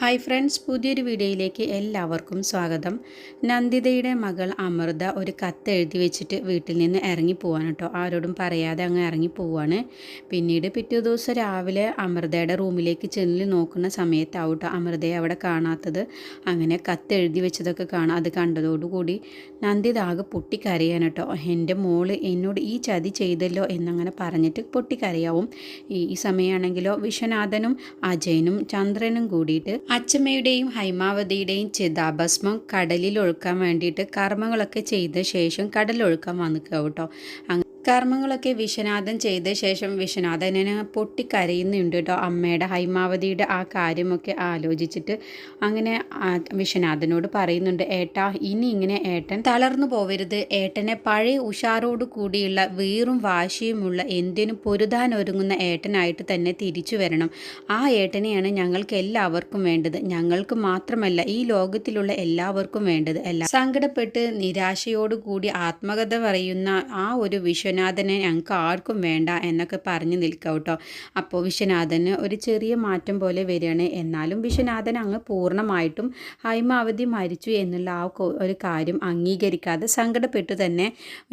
Hi friends പുതിയൊരു വീഡിയോയിലേക്ക് എല്ലാവർക്കും സ്വാഗതം. നന്ദിതയുടെ മകൾ അമൃത ഒരു കത്ത് എഴുതി വെച്ചിട്ട് വീട്ടിൽ നിന്ന് ഇറങ്ങി പോവാണ് കേട്ടോ. ആരോടും പറയാതെ അങ്ങ് ഇറങ്ങി പോവാണ്. പിന്നീട് പിറ്റേ ദിവസം രാവിലെ അമൃതയുടെ റൂമിലേക്ക് ചെല്ലി നോക്കുന്ന സമയത്താവും കേട്ടോ അമൃതയെ അവിടെ കാണാത്തത്. അങ്ങനെ കത്ത് എഴുതി വെച്ചതൊക്കെ കാണാം. അത് കണ്ടതോടുകൂടി നന്ദിത ആകെ പൊട്ടിക്കരയാണ് കേട്ടോ. എന്റെ മോൾ എന്നോട് ഈ ചതി ചെയ്തല്ലോ എന്നങ്ങനെ പറഞ്ഞിട്ട് പൊട്ടിക്കരയാവും. ഈ സമയമാണെങ്കിലോ വിശ്വനാഥനും അജയനും ചന്ദ്രനും കൂടിയിട്ട് അച്ചമ്മയുടെയും ഹൈമാവതിയുടെയും ചിതാഭസ്മം കടലിൽ ഒഴുക്കാൻ വേണ്ടിയിട്ട് കർമ്മങ്ങളൊക്കെ ചെയ്ത ശേഷം കടലൊഴുക്കാൻ വന്നിക്കുക കേട്ടോ കർമ്മങ്ങളൊക്കെ വിശ്വനാഥൻ ചെയ്ത ശേഷം വിശ്വനാഥനെ പൊട്ടിക്കരയുന്നുണ്ട് കേട്ടോ. അമ്മയുടെ ഹൈമാവതിയുടെ ആ കാര്യമൊക്കെ ആലോചിച്ചിട്ട് അങ്ങനെ വിശ്വനാഥനോട് പറയുന്നുണ്ട് ഏട്ടാ ഇനി ഇങ്ങനെ ഏട്ടൻ തളർന്നു പോവരുത്. ഏട്ടനെ പഴയ ഉഷാറോട് കൂടിയുള്ള വീറും വാശിയുമുള്ള എന്തിനും പൊരുതാൻ ഒരുങ്ങുന്ന ഏട്ടനായിട്ട് തന്നെ തിരിച്ചു വരണം. ആ ഏട്ടനെയാണ് ഞങ്ങൾക്ക് എല്ലാവർക്കും വേണ്ടത്. ഞങ്ങൾക്ക് മാത്രമല്ല ഈ ലോകത്തിലുള്ള എല്ലാവർക്കും വേണ്ടത്. എല്ലാം സങ്കടപ്പെട്ട് നിരാശയോടുകൂടി ആത്മകഥ പറയുന്ന ആ ഒരു വിശ്വനാഥ വിശ്വനാഥനെ ഞങ്ങൾക്ക് ആർക്കും വേണ്ട എന്നൊക്കെ പറഞ്ഞ് നിൽക്കുക കേട്ടോ. അപ്പോൾ വിശ്വനാഥന് ഒരു ചെറിയ മാറ്റം പോലെ വരികയാണ്. എന്നാലും വിശ്വനാഥൻ അങ്ങ് പൂർണമായിട്ടും ഹൈമാവതി മരിച്ചു എന്നുള്ള ആ ഒരു കാര്യം അംഗീകരിക്കാതെ സങ്കടപ്പെട്ടു തന്നെ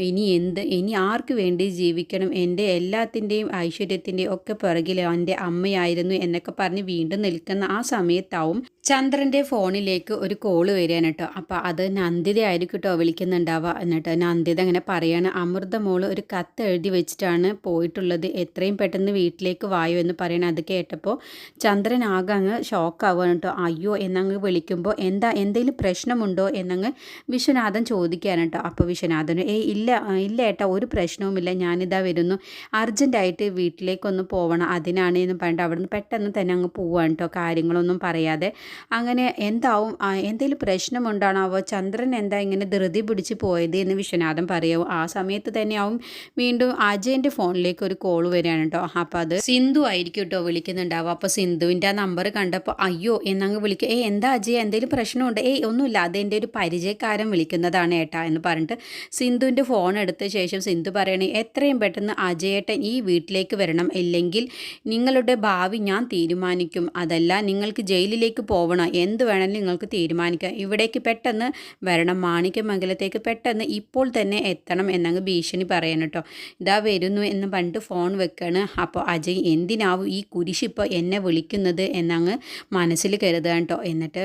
ഇനി എന്ത് ഇനി ആർക്ക് വേണ്ടി ജീവിക്കണം? എന്റെ എല്ലാത്തിന്റെയും ഐശ്വര്യത്തിന്റെയും ഒക്കെ പിറകിൽ എന്റെ അമ്മയായിരുന്നു എന്നൊക്കെ പറഞ്ഞ് വീണ്ടും നിൽക്കുന്ന ആ സമയത്താവും ചന്ദ്രന്റെ ഫോണിലേക്ക് ഒരു കോൾ വരികയാണ് കേട്ടോ. അപ്പോൾ അത് നന്ദിത ആയിരിക്കും കേട്ടോ വിളിക്കുന്നുണ്ടാവുക. എന്നിട്ട് നന്ദിത അങ്ങനെ പറയാണ് അമൃത മോൾ ഒരു കത്ത് എഴുതി വെച്ചിട്ടാണ് പോയിട്ടുള്ളത്. എത്രയും പെട്ടെന്ന് വീട്ടിലേക്ക് വായോ എന്ന് പറയണം അത് കേട്ടപ്പോൾ ചന്ദ്രൻ ആകെ അങ്ങ് ഷോക്കാവുകയാണ് കേട്ടോ. അയ്യോ എന്നങ്ങ് വിളിക്കുമ്പോൾ എന്താ എന്തെങ്കിലും പ്രശ്നമുണ്ടോ എന്നങ്ങ് വിശ്വനാഥൻ ചോദിക്കുകയാണ് കേട്ടോ. അപ്പോൾ വിശ്വനാഥന് ഏയ് ഇല്ല ഇല്ല ഏട്ടാ ഒരു പ്രശ്നവുമില്ല. ഞാനിതാ വരുന്നു. അർജന്റായിട്ട് വീട്ടിലേക്കൊന്ന് പോകണം അതിനാണ് എന്ന് പറഞ്ഞിട്ട് അവിടുന്ന് പെട്ടെന്ന് തന്നെ അങ്ങ് പോവാണ് കേട്ടോ. കാര്യങ്ങളൊന്നും പറയാതെ. അങ്ങനെ എന്താവും? എന്തെങ്കിലും പ്രശ്നമുണ്ടാണാവോ? ചന്ദ്രൻ എന്താ ഇങ്ങനെ ധൃതി പിടിച്ച് പോയത് എന്ന് വിശ്വനാഥൻ പറയാവും. ആ സമയത്ത് തന്നെയാവും വീണ്ടും അജയന്റെ ഫോണിലേക്ക് ഒരു കോൾ വരികയാണ് കേട്ടോ. അപ്പോൾ അത് സിന്ധു ആയിരിക്കും കേട്ടോ വിളിക്കുന്നുണ്ടാവും അപ്പോൾ സിന്ധുവിന്റെ ആ നമ്പർ കണ്ടപ്പോൾ അയ്യോ എന്നങ്ങ് വിളിക്കുക ഏ എന്താ അജയ? എന്തെങ്കിലും പ്രശ്നമുണ്ട്? ഏയ് ഒന്നുമില്ല. അത് എന്റെ ഒരു പരിചയക്കാരൻ വിളിക്കുന്നതാണ് ഏട്ടാ എന്ന് പറഞ്ഞിട്ട് സിന്ധുവിന്റെ ഫോൺ എടുത്ത ശേഷം സിന്ധു പറയണേ എത്രയും പെട്ടെന്ന് അജയേട്ടൻ ഈ വീട്ടിലേക്ക് വരണം. ഇല്ലെങ്കിൽ നിങ്ങളുടെ ഭാവി ഞാൻ തീരുമാനിക്കും. അതല്ല നിങ്ങൾക്ക് ജയിലിലേക്ക് പോകണം എന്ത് വേണമെങ്കിലും നിങ്ങൾക്ക് തീരുമാനിക്കാം. ഇവിടേക്ക് പെട്ടെന്ന് വരണം. മാണിക്യമംഗലത്തേക്ക് പെട്ടെന്ന് ഇപ്പോൾ തന്നെ എത്തണം എന്നങ്ങ് ഭീഷണി പറയണം കേട്ടോ ഇതാ വരുന്നു എന്ന് പറഞ്ഞിട്ട് ഫോൺ വെക്കാണ്. അപ്പോൾ അജയ് എന്തിനാവും ഈ കുരിശിപ്പോൾ എന്നെ വിളിക്കുന്നത്? എന്നങ്ങ് മനസ്സിൽ കരുതുക കേട്ടോ എന്നിട്ട്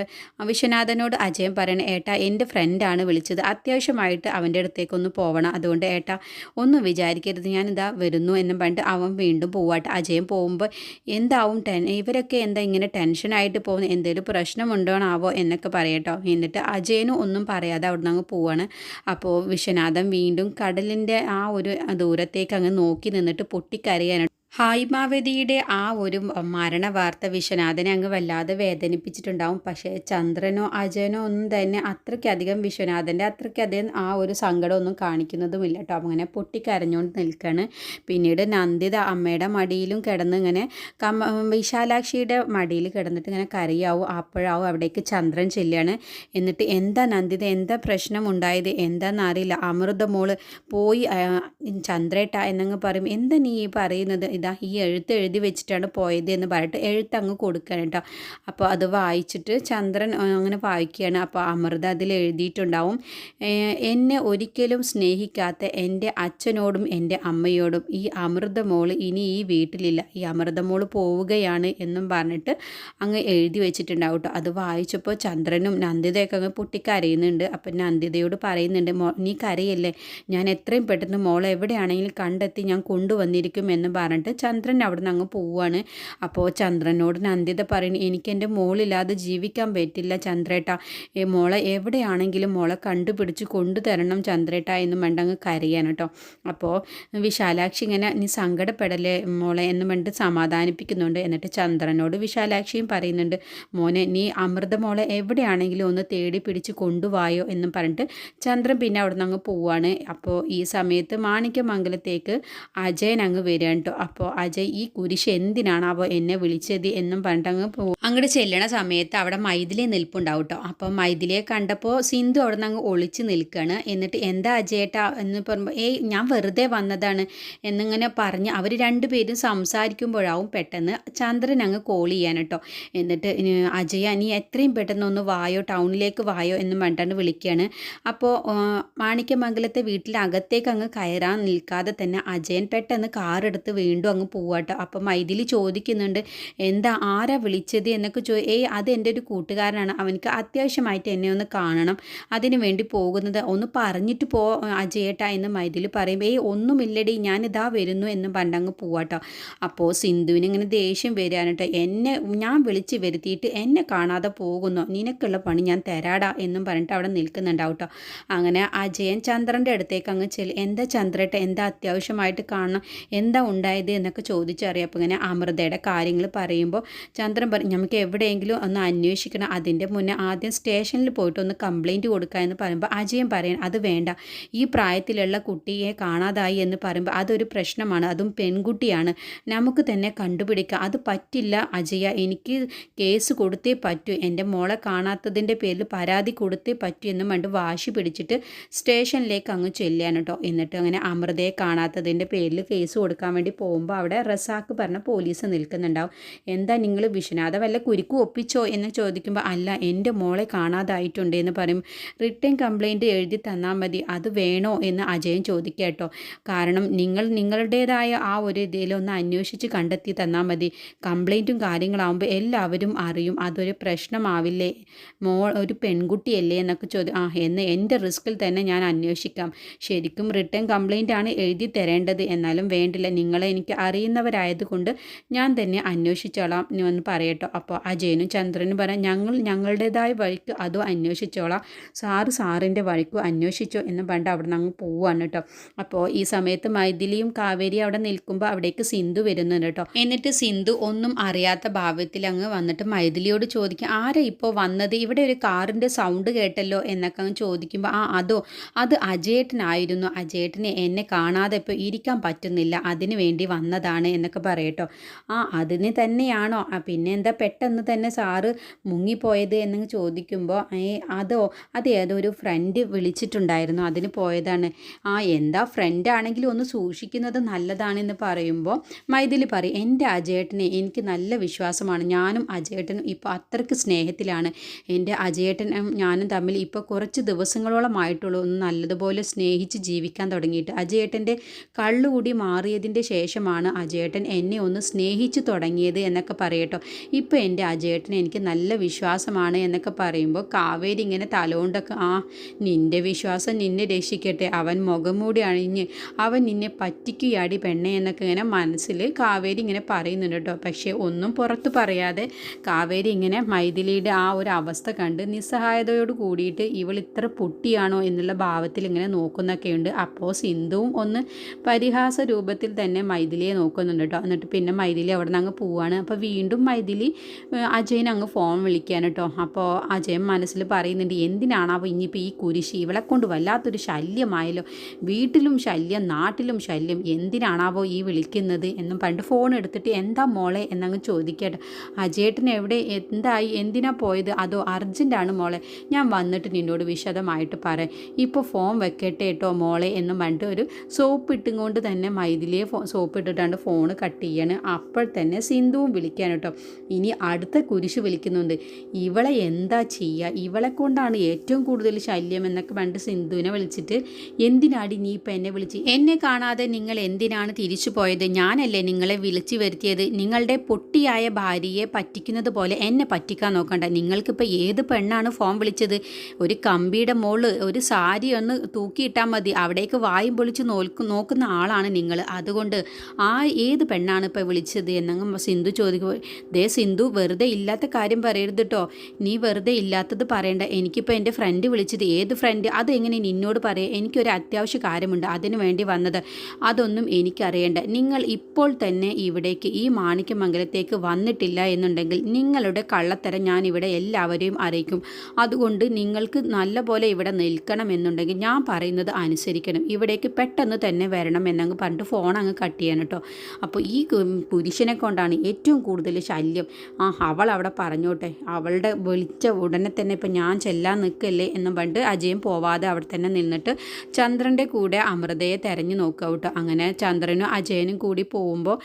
വിശ്വനാഥനോട് അജയൻ പറയണം ഏട്ടാ എന്റെ ഫ്രണ്ടാണ് വിളിച്ചത്. അത്യാവശ്യമായിട്ട് അവന്റെ അടുത്തേക്കൊന്ന് പോകണം അതുകൊണ്ട് ഏട്ടാ ഒന്നും വിചാരിക്കരുത്. ഞാനിതാ വരുന്നു എന്നും പറഞ്ഞിട്ട് അവൻ വീണ്ടും പോവാട്ടെ. അജയൻ പോകുമ്പോൾ എന്താവും ടെൻ ഇവരൊക്കെ എന്താ ഇങ്ങനെ ടെൻഷനായിട്ട് പോകുന്ന? എന്തെങ്കിലും പ്രശ്നമുണ്ടോണാവോ എന്നൊക്കെ പറയട്ടോ എന്നിട്ട് അജയനും ഒന്നും പറയാതെ അവിടെ നിന്ന് അങ്ങ് പോവാണ്. അപ്പോൾ വിശ്വനാഥൻ വീണ്ടും കടലിന്റെ ആ ഒരു ദൂരത്തേക്ക് അങ്ങ് നോക്കി നിന്നിട്ട് പൊട്ടിക്കരയാണ് ഹൈമാവതിയുടെ ആ ഒരു മരണ വാർത്ത വിശ്വനാഥനെ അങ്ങ് വല്ലാതെ വേദനിപ്പിച്ചിട്ടുണ്ടാവും. പക്ഷേ ചന്ദ്രനോ അജയനോ ഒന്നും തന്നെ അത്രയ്ക്കധികം വിശ്വനാഥന്റെ അത്രയ്ക്കധികം ആ ഒരു സങ്കടമൊന്നും കാണിക്കുന്നതുമില്ല കേട്ടോ. അങ്ങനെ പൊട്ടിക്കരഞ്ഞുകൊണ്ട് നിൽക്കുകയാണ് പിന്നീട് നന്ദിത അമ്മയുടെ മടിയിലും കിടന്ന് ഇങ്ങനെ വിശാലാക്ഷിയുടെ മടിയിൽ കിടന്നിട്ട് ഇങ്ങനെ കരയാവും. അപ്പോഴാവും അവിടേക്ക് ചന്ദ്രൻ ചെല്ലുകയാണ്. എന്നിട്ട് എന്താ നന്ദിത എന്താ പ്രശ്നം ഉണ്ടായത്? എന്താണെന്നറിയില്ല അറിയില്ല. മോൾ പോയി ചന്ദ്രേട്ട എന്നങ്ങ് പറയും. എന്താ നീ പറയുന്നത്? ഇതാ ഈ എഴുത്ത് എഴുതി വെച്ചിട്ടാണ് പോയത് എന്ന് പറഞ്ഞിട്ട് എഴുത്ത് അങ്ങ് കൊടുക്കാൻ കേട്ടോ. അപ്പോൾ അത് വായിച്ചിട്ട് ചന്ദ്രൻ അങ്ങനെ വായിക്കുകയാണ്. അപ്പോൾ അമൃത അതിൽ എഴുതിയിട്ടുണ്ടാവും എന്നെ ഒരിക്കലും സ്നേഹിക്കാത്ത എന്റെ അച്ഛനോടും എന്റെ അമ്മയോടും ഈ അമൃത മോൾ ഇനി ഈ വീട്ടിലില്ല. ഈ അമൃത മോൾ പോവുകയാണ് എന്നും പറഞ്ഞിട്ട് അങ്ങ് എഴുതി വെച്ചിട്ടുണ്ടാവും കേട്ടോ. അത് വായിച്ചപ്പോൾ ചന്ദ്രനും നന്ദിതയൊക്കെ അങ്ങ് പൊട്ടിക്കരയുന്നുണ്ട്. അപ്പം നന്ദിതയോട് പറയുന്നുണ്ട് മോ നീ കരയല്ലേ? ഞാൻ എത്രയും പെട്ടെന്ന് മോളെ എവിടെയാണെങ്കിലും കണ്ടെത്തി ഞാൻ കൊണ്ടുവന്നിരിക്കും എന്ന് പറഞ്ഞിട്ട് പറഞ്ഞിട്ട് ചന്ദ്രൻ അവിടെ നിന്ന് അങ്ങ് പോവുകയാണ് അപ്പോൾ ചന്ദ്രനോട് നന്ദിത പറയുന്നു എനിക്ക് എന്റെ മോളില്ലാതെ ജീവിക്കാൻ പറ്റില്ല ചന്ദ്രേട്ട. മോളെ എവിടെയാണെങ്കിലും മോളെ കണ്ടുപിടിച്ച് കൊണ്ടുതരണം ചന്ദ്രേട്ട എന്ന് വേണ്ടങ്ങ് കരയാണ് കേട്ടോ. അപ്പോൾ വിശാലാക്ഷി ഇങ്ങനെ നീ സങ്കടപ്പെടല്ലേ മോളെ? എന്ന് വേണ്ടി സമാധാനിപ്പിക്കുന്നുണ്ട്. എന്നിട്ട് ചന്ദ്രനോട് വിശാലാക്ഷിയും പറയുന്നുണ്ട് മോനെ നീ അമൃത മോളെ എവിടെയാണെങ്കിലും ഒന്ന് തേടി പിടിച്ച് കൊണ്ടുപോയോ എന്നും പറഞ്ഞിട്ട് ചന്ദ്രൻ പിന്നെ അവിടെ നിന്ന് അങ്ങ് പോവാണ്. അപ്പോൾ ഈ സമയത്ത് മാണിക്യമംഗലത്തേക്ക് അജയൻ അങ്ങ് വരികയാണ് കേട്ടോ. അപ്പോൾ അജയ് ഈ കുരിശ് എന്തിനാണാവോ എന്നെ വിളിച്ചത്? എന്നും പണ്ടങ്ങ് പോകും അങ്ങോട്ട് ചെല്ലണ സമയത്ത് അവിടെ മൈഥിലി നിൽപ്പുണ്ടാവും കേട്ടോ അപ്പോൾ മൈഥിലിയെ കണ്ടപ്പോൾ സിന്ധു അവിടെ നിന്ന് അങ്ങ് ഒളിച്ച് നിൽക്കുകയാണ് എന്നിട്ട് എന്താ അജയേട്ടാ? എന്ന് പറയുമ്പോൾ ഏയ് ഞാൻ വെറുതെ വന്നതാണ്. എന്നിങ്ങനെ പറഞ്ഞ് അവർ രണ്ടുപേരും സംസാരിക്കുമ്പോഴാവും പെട്ടെന്ന് ചന്ദ്രൻ അങ്ങ് കോൾ ചെയ്യാൻ കേട്ടോ എന്നിട്ട് അജയ നീ എത്രയും പെട്ടെന്ന് ഒന്ന് വായോ ടൗണിലേക്ക് വായോ എന്ന് പറഞ്ഞിട്ടാണ് വിളിക്കുകയാണ് അപ്പോൾ മാണിക്യമംഗലത്തെ വീട്ടിൽ അകത്തേക്ക് അങ്ങ് കയറാൻ നിൽക്കാതെ തന്നെ അജയൻ പെട്ടെന്ന് കാറെടുത്ത് വീണ്ടും അങ്ങ് പോവാട്ടോ. അപ്പം മൈഥിലി ചോദിക്കുന്നുണ്ട് എന്താ ആരാ വിളിച്ചത്? എന്നൊക്കെ ചോ ഏയ് അത് എന്റെ ഒരു കൂട്ടുകാരനാണ്. അവനക്ക് അത്യാവശ്യമായിട്ട് എന്നെ ഒന്ന് കാണണം. അതിനു വേണ്ടി പോകുന്നത് ഒന്ന് പറഞ്ഞിട്ട് പോ അജയേട്ട എന്ന് മൈഥിലി പറയും ഏയ് ഒന്നുമില്ലടി ഞാനിതാ വരുന്നു എന്ന് അങ്ങ് പോവാട്ടോ. അപ്പോൾ സിന്ധുവിന് ഇങ്ങനെ ദേഷ്യം വരികയാണ് എന്നെ ഞാൻ വിളിച്ച് വരുത്തിയിട്ട് എന്നെ കാണാതെ പോകുന്നു? നിനക്കുള്ള പണി ഞാൻ തരാടാ എന്നും പറഞ്ഞിട്ട് അവിടെ നിൽക്കുന്നുണ്ടാവും കേട്ടോ അങ്ങനെ അജയൻ ചന്ദ്രന്റെ അടുത്തേക്ക് അങ്ങ് ചെല്ലും എന്താ ചന്ദ്രേട്ട എന്താ അത്യാവശ്യമായിട്ട് കാണണം? എന്താ ഉണ്ടായത്? എന്നൊക്കെ ചോദിച്ചറിയാം. അപ്പോൾ ഇങ്ങനെ അമൃതയുടെ കാര്യങ്ങൾ പറയുമ്പോൾ ചന്ദ്രൻ പറയും നമുക്ക് എവിടെയെങ്കിലും ഒന്ന് അന്വേഷിക്കണം. അതിന്റെ മുന്നേ ആദ്യം സ്റ്റേഷനിൽ പോയിട്ട് ഒന്ന് കംപ്ലൈന്റ് കൊടുക്കുക എന്ന് പറയുമ്പോൾ അജയൻ പറയാൻ അത് വേണ്ട. ഈ പ്രായത്തിലുള്ള കുട്ടിയെ കാണാതായി എന്ന് പറയുമ്പോൾ അതൊരു പ്രശ്നമാണ്. അതും പെൺകുട്ടിയാണ്. നമുക്ക് തന്നെ കണ്ടുപിടിക്കാം. അത് പറ്റില്ല അജയ. എനിക്ക് കേസ് കൊടുത്തേ പറ്റൂ. എന്റെ മോളെ കാണാത്തതിന്റെ പേരിൽ പരാതി കൊടുത്തേ പറ്റൂ എന്നും കണ്ട് വാശി പിടിച്ചിട്ട് സ്റ്റേഷനിലേക്ക് അങ്ങ് ചെല്ലുകയാണ് കേട്ടോ. എന്നിട്ട് അങ്ങനെ അമൃതയെ കാണാത്തതിന്റെ പേരിൽ കേസ് കൊടുക്കാൻ വേണ്ടി പോകുമ്പോൾ അവിടെ റസാക്ക് പറഞ്ഞ പോലീസ് നിൽക്കുന്നുണ്ടാവും. എന്താ നിങ്ങൾ വിശ്വനാഥ വല്ല കുരുക്കു ഒപ്പിച്ചോ എന്ന് ചോദിക്കുമ്പോൾ അല്ല എന്റെ മോളെ കാണാതായിട്ടുണ്ട് എന്ന് പറയും. റിട്ടേൺ കംപ്ലൈന്റ് എഴുതി തന്നാൽ മതി. അത് വേണോ എന്ന് അജയൻ ചോദിക്കുക കേട്ടോ. കാരണം നിങ്ങൾ നിങ്ങളുടേതായ ആ ഒരു ഇതിലൊന്ന് അന്വേഷിച്ച് കണ്ടെത്തി തന്നാൽ മതി. കംപ്ലൈന്റും കാര്യങ്ങളാവുമ്പോൾ എല്ലാവരും അറിയും. അതൊരു പ്രശ്നമാവില്ലേ? മോൾ ഒരു പെൺകുട്ടിയല്ലേ എന്നൊക്കെ ചോദി ആ എന്ന് എന്റെ റിസ്കിൽ തന്നെ ഞാൻ അന്വേഷിക്കാം. ശരിക്കും റിട്ടേൺ കംപ്ലൈന്റ് ആണ് എഴുതി തരേണ്ടത്. എന്നാലും വേണ്ടില്ല. നിങ്ങളെ എനിക്ക് അറിയുന്നവരായതുകൊണ്ട് ഞാൻ തന്നെ അന്വേഷിച്ചോളാം എന്ന് പറയട്ടോ. അപ്പോൾ അജയനും ചന്ദ്രനും പറയാം ഞങ്ങൾ ഞങ്ങളുടേതായ വഴിക്ക് അതും അന്വേഷിച്ചോളാം. സാറ് സാറിന്റെ വഴിക്ക് അന്വേഷിച്ചോ എന്ന് പറഞ്ഞിട്ട് അവിടെ നിന്ന് അങ്ങ് പോവാണ് കേട്ടോ. അപ്പോൾ ഈ സമയത്ത് മൈഥിലിയും കാവേരി അവിടെ നിൽക്കുമ്പോൾ അവിടേക്ക് സിന്ധു വരുന്നുണ്ട് കേട്ടോ. എന്നിട്ട് സിന്ധു ഒന്നും അറിയാത്ത ഭാവത്തിൽ അങ്ങ് വന്നിട്ട് മൈഥിലിയോട് ചോദിക്കും ആരാ ഇപ്പോൾ വന്നത്? ഇവിടെ ഒരു കാറിന്റെ സൗണ്ട് കേട്ടല്ലോ എന്നൊക്കെ അങ്ങ് ചോദിക്കുമ്പോൾ ആ അതോ അത് അജയേട്ടനായിരുന്നു. അജയേട്ടനെ എന്നെ കാണാതെ ഇപ്പോൾ ഇരിക്കാൻ പറ്റുന്നില്ല. അതിനു വേണ്ടി വന്നതാണ് എന്നൊക്കെ പറയട്ടോ. ആ അതിന് തന്നെയാണോ? ആ പിന്നെ എന്താ പെട്ടെന്ന് തന്നെ സാറ് മുങ്ങിപ്പോയത് എന്ന് ചോദിക്കുമ്പോൾ അതോ അത് ഏതോ ഒരു ഫ്രണ്ട് വിളിച്ചിട്ടുണ്ടായിരുന്നു അതിന് പോയതാണ്. ആ എന്താ ഫ്രണ്ട് ആണെങ്കിലും ഒന്ന് സൂക്ഷിക്കുന്നത് നല്ലതാണെന്ന് പറയുമ്പോൾ മൈഥിലി പറയും എന്റെ അജയേട്ടനെ എനിക്ക് നല്ല വിശ്വാസമാണ്. ഞാനും അജയേട്ടനും ഇപ്പോൾ അത്രയ്ക്ക് സ്നേഹത്തിലാണ്. എന്റെ അജയേട്ടനും ഞാനും തമ്മിൽ ഇപ്പോൾ കുറച്ച് ദിവസങ്ങളോളമായിട്ടുള്ളൂ ഒന്ന് നല്ലതുപോലെ സ്നേഹിച്ച് ജീവിക്കാൻ തുടങ്ങിയിട്ട്. അജയേട്ടന്റെ കള്ളുകൂടി മാറിയതിന്റെ ശേഷമാണ് അജയേട്ടൻ എന്നെ ഒന്ന് സ്നേഹിച്ചു തുടങ്ങിയത് എന്നൊക്കെ പറയട്ടോ. ഇപ്പോൾ എന്റെ അജയേട്ടൻ എനിക്ക് നല്ല വിശ്വാസമാണ് എന്നൊക്കെ പറയുമ്പോൾ കാവേരി ഇങ്ങനെ തലോണ്ടൊക്കെ ആ നിന്റെ വിശ്വാസം നിന്നെ രക്ഷിക്കട്ടെ. അവൻ മുഖം മൂടി അണിഞ്ഞ് അവൻ നിന്നെ പറ്റിക്കുകയാടി പെണ്ണെ എന്നൊക്കെ ഇങ്ങനെ മനസ്സിൽ കാവേരി ഇങ്ങനെ പറയുന്നുണ്ട് കേട്ടോ. പക്ഷേ ഒന്നും പുറത്ത് പറയാതെ കാവേരി ഇങ്ങനെ മൈഥിലിയുടെ ആ ഒരു അവസ്ഥ കണ്ട് നിസ്സഹായതയോട് കൂടിയിട്ട് ഇവൾ ഇത്ര പൊട്ടിയാണോ എന്നുള്ള ഭാവത്തിൽ ഇങ്ങനെ നോക്കുന്നൊക്കെയുണ്ട്. അപ്പോൾ സിന്ധുവും ഒന്ന് പരിഹാസ രൂപത്തിൽ തന്നെ മൈഥിലിയെ നോക്കുന്നുണ്ട് കേട്ടോ എന്നിട്ട് പിന്നെ മൈഥിലി അവിടെ നിന്ന് അങ്ങ് പോവാണ്. അപ്പോൾ വീണ്ടും മൈഥിലി അജയൻ അങ്ങ് ഫോൺ വിളിക്കാൻ കേട്ടോ അപ്പോൾ അജയൻ മനസ്സിൽ പറയുന്നുണ്ട് എന്തിനാണ് അപ്പോൾ ഇനിയിപ്പോൾ ഈ കുരിശി ഇവളെ കൊണ്ട് വല്ലാത്തൊരു ശല്യമായല്ലോ? വീട്ടിലും ശല്യം നാട്ടിലും ശല്യം. എന്തിനാണാവോ ഈ വിളിക്കുന്നത്? എന്നും പണ്ട് ഫോൺ എടുത്തിട്ട് എന്താ മോളെ? എന്നങ്ങ് ചോദിക്കട്ടെ അജയേട്ടൻ എവിടെ എന്തായി എന്തിനാ പോയത്? അതോ അർജന്റാണ് മോളെ? ഞാൻ വന്നിട്ട് നിന്നോട് വിശദമായിട്ട് പറയാം. ഇപ്പോൾ ഫോൺ വെക്കട്ടെ കേട്ടോ മോളെ എന്നും പണ്ട് ഒരു സോപ്പ് ഇട്ടും കൊണ്ട് തന്നെ മൈഥിലിയെ സോപ്പ് ഇട്ടിട്ടാണ്ട് ഫോൺ കട്ട് ചെയ്യാണ്. അപ്പോൾ തന്നെ സിന്ധുവും വിളിക്കാൻ കേട്ടോ. ഇനി അടുത്ത കുരിശ് വിളിക്കുന്നുണ്ട്. ഇവളെ എന്താ ചെയ്യുക ഇവളെ കൊണ്ടാണ് ഏറ്റവും കൂടുതൽ ശല്യം എന്നൊക്കെ പണ്ട് സിന്ധുവിനെ വിളിച്ചിട്ട് എന്തിനാടി നീ ഇപ്പം എന്നെ വിളിച്ച്? എന്നെ കാണാതെ നിങ്ങൾ എന്തിനാണ് തിരിച്ചു പോയത്? ഞാനല്ലേ നിങ്ങളെ വിളിച്ചു വരുത്തിയത്? നിങ്ങളുടെ പൊട്ടിയായ ഭാര്യയെ പറ്റിക്കുന്നത് പോലെ എന്നെ പറ്റിക്കാൻ നോക്കണ്ട. നിങ്ങൾക്കിപ്പോൾ ഏത് പെണ്ണാണ് ഫോൺ വിളിച്ചത്? ഒരു കമ്പിയുടെ മോൾ ഒരു സാരി ഒന്ന് തൂക്കിയിട്ടാൽ മതി. അവിടേക്ക് വായും പൊളിച്ച് നോക്ക് നോക്കുന്ന ആളാണ് നിങ്ങൾ. അതുകൊണ്ട് ആ ഏത് പെണ്ണാണ് ഇപ്പോൾ വിളിച്ചത്? എന്നങ്ങ് സിന്ധു ചോദിക്കുക ദേ സിന്ധു വെറുതെ ഇല്ലാത്ത കാര്യം പറയരുത് കേട്ടോ നീ വെറുതെ ഇല്ലാത്തത് പറയണ്ട. എനിക്കിപ്പോൾ എന്റെ ഫ്രണ്ട് വിളിച്ചത്. ഏത് ഫ്രണ്ട് അതെങ്ങനെ നിന്നോട് പറയാം? എനിക്കൊരു അത്യാവശ്യ കാര്യമുണ്ട്. അതിനു വേണ്ടി വന്നത്. അതൊന്നും എനിക്കറിയേണ്ട. നിങ്ങൾ ഇപ്പോൾ തന്നെ ഇവിടേക്ക് ഈ മാണിക്യമംഗലത്തേക്ക് വന്നിട്ടില്ല എന്നുണ്ടെങ്കിൽ നിങ്ങളുടെ കള്ളത്തരം ഞാൻ ഇവിടെ എല്ലാവരെയും അറിയിക്കും. അതുകൊണ്ട് നിങ്ങൾക്ക് നല്ലപോലെ ഇവിടെ നിൽക്കണം എന്നുണ്ടെങ്കിൽ ഞാൻ പറയുന്നത് അനുസരിക്കണം. ഇവിടേക്ക് പെട്ടെന്ന് തന്നെ വരണം എന്നങ്ങ് പറഞ്ഞിട്ട് ഫോൺ അങ്ങ് കട്ട് ചെയ്യാൻ കേട്ടോ. അപ്പോൾ ഈ പുരുഷനെ കൊണ്ടാണ് ഏറ്റവും കൂടുതൽ ശല്യം. ആ അവൾ അവിടെ പറഞ്ഞോട്ടെ. അവളുടെ വിളിച്ച ഉടനെ തന്നെ ഇപ്പം ഞാൻ ചെല്ലാൻ നിൽക്കല്ലേ എന്നും പണ്ട് അജയൻ പോവാതെ അവിടെ തന്നെ നിന്നിട്ട് ചന്ദ്രന്റെ കൂടെ അമൃതയെ തെരഞ്ഞു നോക്കുക കേട്ടോ. അങ്ങനെ ചന്ദ്രനും അജയനും കൂടി പോകുമ്പോൾ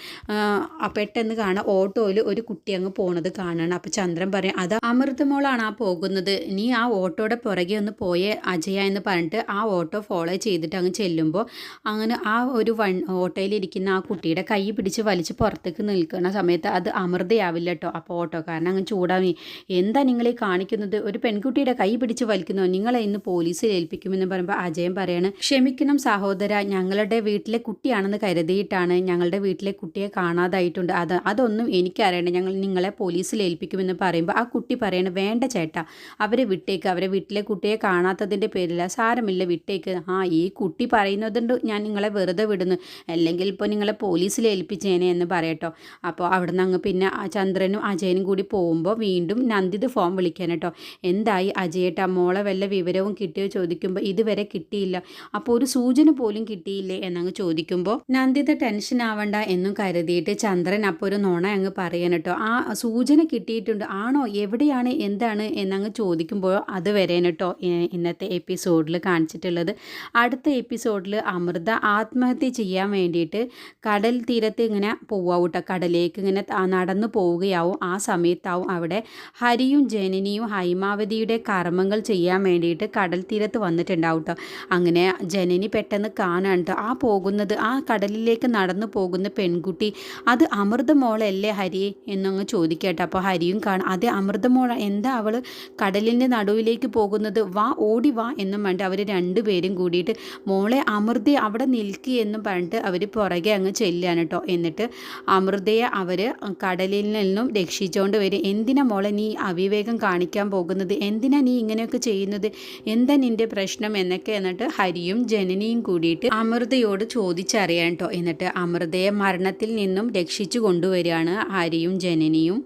പെട്ടെന്ന് കാണാം ഓട്ടോയിൽ ഒരു കുട്ടി അങ്ങ് പോണത് കാണണം. അപ്പോൾ ചന്ദ്രൻ പറയും അത് അമൃതമോളാണ് ആ പോകുന്നത്. നീ ആ ഓട്ടോയുടെ പുറകെ ഒന്ന് പോയേ അജയ എന്ന് പറഞ്ഞിട്ട് ആ ഓട്ടോ ഫോളോ ചെയ്തിട്ട് അങ്ങ് ചെല്ലുമ്പോൾ അങ്ങനെ ആ ഒരു വൺ ഓട്ടോയിലിരിക്കുന്ന ആ കുട്ടിയുടെ കൈ പിടിച്ച് വലിച്ച് പുറത്തേക്ക് നിൽക്കുന്ന സമയത്ത് അത് അമൃതയാവില്ല കേട്ടോ. അപ്പോൾ കാരണം അങ്ങ് ചൂടാവി എന്താ നിങ്ങളെ കാണിക്കുന്നത്? ഒരു പെൺകുട്ടിയുടെ കൈ പിടിച്ച് വലിക്കുന്നോ? നിങ്ങളെ ഇന്ന് പോലീസിൽ ഏൽപ്പിക്കുമെന്ന് പറയുമ്പോൾ അജയൻ പറയാണ് ക്ഷമിക്കണം സഹോദര ഞങ്ങളുടെ വീട്ടിലെ കുട്ടിയാണെന്ന് കരുതിയിട്ടാണ് ഞങ്ങളുടെ വീട്ടിലെ കുട്ടിയെ കാണാതായിട്ടുണ്ട്. അത് അതൊന്നും എനിക്കറിയണ്ട. ഞങ്ങൾ നിങ്ങളെ പോലീസിൽ ഏൽപ്പിക്കുമെന്ന് പറയുമ്പോൾ ആ കുട്ടി പറയണ വേണ്ട ചേട്ട അവരെ വിട്ടേക്ക്. അവരെ വീട്ടിലെ കുട്ടിയെ കാണാത്തതിന്റെ പേരില്ല സാരമില്ല വിട്ടേക്ക്. ആ ഈ കുട്ടി പറയുന്നതുകൊണ്ട് ഞാൻ നിങ്ങളെ വെറുതെ വിടുന്നു. അല്ലെങ്കിൽ ഇപ്പോൾ നിങ്ങളെ പോലീസിൽ ഏൽപ്പിച്ചേനെ എന്ന് പറയട്ടോ. അപ്പോൾ അവിടുന്ന് അങ്ങ് പിന്നെ ആ ചന്ദ്രനും അജയനും കൂടി പോകുമ്പോൾ വീണ്ടും നന്ദിത് ഫോം വിളിക്കാൻ കേട്ടോ. എന്തായി അജയേട്ട മോളെ വല്ല വിവരവും കിട്ടിയോ ചോദിക്കുമ്പോൾ ഇതുവരെ കിട്ടിയില്ല. അപ്പോൾ ഒരു സൂചന പോലും കിട്ടിയില്ലേ എന്നങ്ങ് ചോദിക്കുമ്പോൾ നന്ദിത ടെൻഷൻ ആവണ്ട എന്നും കരുതിയിട്ട് ചന്ദ്രൻ അപ്പോൾ ഒരു നുണ അങ്ങ് പറയാൻ കേട്ടോ. ആ സൂചന കിട്ടിയിട്ടുണ്ട്. ആണോ? എവിടെയാണ്? എന്താണ്? എന്നങ്ങ് ചോദിക്കുമ്പോൾ അത് വരേൻ കേട്ടോ ഇന്നത്തെ എപ്പിസോഡിൽ കാണിച്ചിട്ടുള്ളത്. അടുത്ത എപ്പിസോഡിൽ അമൃത ആത്മഹത്യ ചെയ്യാൻ വേണ്ടിയിട്ട് കടൽ തീരത്ത് ഇങ്ങനെ പോവുക കേട്ടോ കടലേക്ക് ഇങ്ങനെ നടന്നു പോവുകയാവും. ആ സമയത്താവും അവിടെ ഹരിയും ജനനിയും ഹൈമാവതിയുടെ കർമ്മങ്ങൾ ചെയ്യാൻ വേണ്ടിയിട്ട് കടൽ തീരത്ത് വന്നിട്ടുണ്ടാവും കേട്ടോ അങ്ങനെ ജനനി പെട്ടെന്ന് കാണാൻ കേട്ടോ ആ പോകുന്നത് ആ കടലിലേക്ക് നടന്നു പോകുന്ന പെൺകുട്ടി അത് അമൃതമോളല്ലേ ഹരി? എന്നങ്ങ് ചോദിക്കട്ടെ അപ്പോൾ ഹരിയും കാണാം അതെ അമൃതമോള എന്താ അവൾ കടലിന്റെ നടുവിലേക്ക് പോകുന്നത്? വാ ഓടി വാ എന്നും പറഞ്ഞിട്ട് അവർ രണ്ടുപേരും കൂടിയിട്ട് മോളെ അമൃതി അവിടെ നിൽക്കി എന്നും പറഞ്ഞിട്ട് അവർ പുറകെ അങ്ങ് ചെല്ലുകയാണ് കേട്ടോ. എന്നിട്ട് അമൃതയെ അവർ കടലിൽ നിന്നും രക്ഷിച്ചുകൊണ്ട് വരും. എന്തിനാ മോളെ നീ അവിവേകം കാണിക്കാൻ പോകുന്നത്? എന്തിനാ നീ ഇങ്ങനെയൊക്കെ ചെയ്യുന്നത്? എന്താ നിന്റെ പ്രശ്നം? എന്നൊക്കെ എന്നിട്ട് ഹരിയും ജനനിയും കൂടിയിട്ട് അമൃതയോട് ചോദിച്ചറിയാൻ കേട്ടോ. എന്നിട്ട് അമൃതയെ മരണത്തിൽ നിന്നും രക്ഷിച്ചു കൊണ്ടുവരികയാണ് ഹരിയും ജനനിയും.